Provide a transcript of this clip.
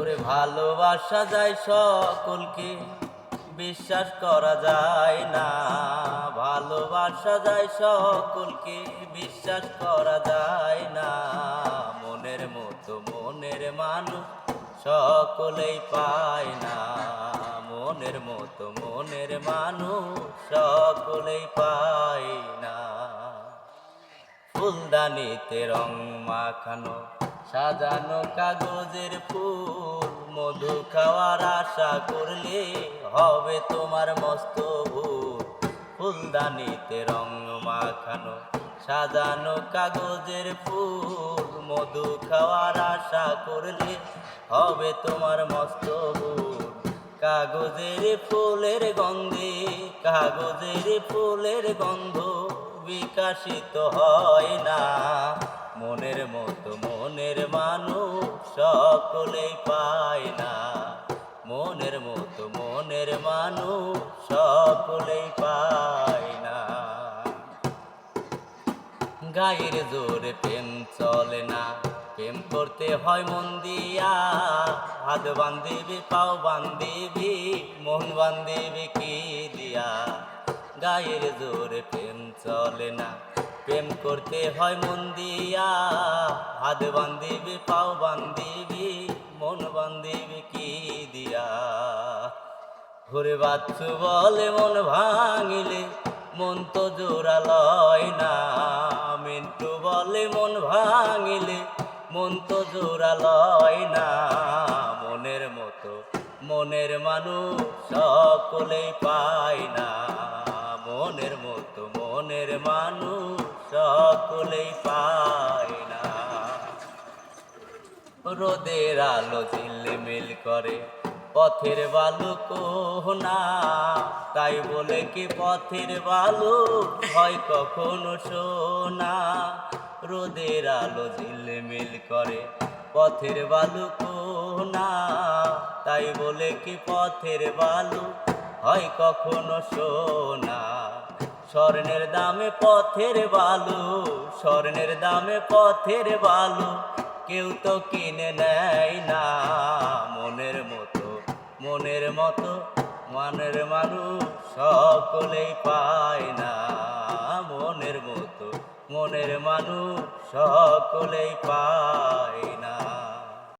ওরে ভালোবাসা যায় সকলকে, বিশ্বাস করা যায় না। ভালোবাসা যায় সকলকে, বিশ্বাস করা যায় না। মনের মতো মনের মানুষ সকলেই পায় না। মনের মতো মনের মানুষ সকলেই পায় না। ফুলদানিতে রং মাখানো সাজানো কাগজের ফুল, মধু খাওয়ার আশা করলে হবে তোমার মস্ত ভুল। ফুলদানিতে রং মাখানো, সাজানো কাগজের ফুল, মধু খাওয়ার আশা করলে হবে তোমার মস্ত ভুল। কাগজের ফুলের গন্ধে, কাগজের ফুলের গন্ধ বিকাশিত হয় না। মনের মতো, মনের মানুষ সকলেই পায় না। মনের মতো, মনের মানুষ সকলেই পায় না। গায়ের জোরে প্রেম চলে না, প্রেম করতে হয় মন দিয়া। হাত বান্ধিবি, পাও বান্ধিবি, মন বান্ধিবি কি দিয়া? গায়ের জোরে প্রেম চলে না প্রেম করতে হয় মন দিয়া। হাত বান্ধিবি, পাও বান্ধিবি, মন বান্ধিবি কি দিয়া? ঘুরে বাচ্চু বলে মন ভাঙিলে, মন তো জোড়া লয় না। মিন্টু বলে মন ভাঙিলে, মন তো জোড়া লয় না। মনের মতো মনের মানুষ সকলেই পায় না। মনের মতো মনের মানুষ সকলেই পায় না। রোদের আলো ঝিলমিল করে, পথের বালু কোহনা তাই বলে কি পথের বালু হয় কখনো সোনা? রোদের আলো ঝিলমিল করে, পথের বালু না। তাই বলে কি পথের বালু হয় কখনো সোনা? স্বর্ণের দামে পথের বালু, স্বর্ণের দামে পথের বালু। কেউ তো কিনে নেয় না মনের মতো মনের মতো মনের মানুষ সকলেই পায় না। মনের মতো, মনের মানুষ সকলেই পায় না।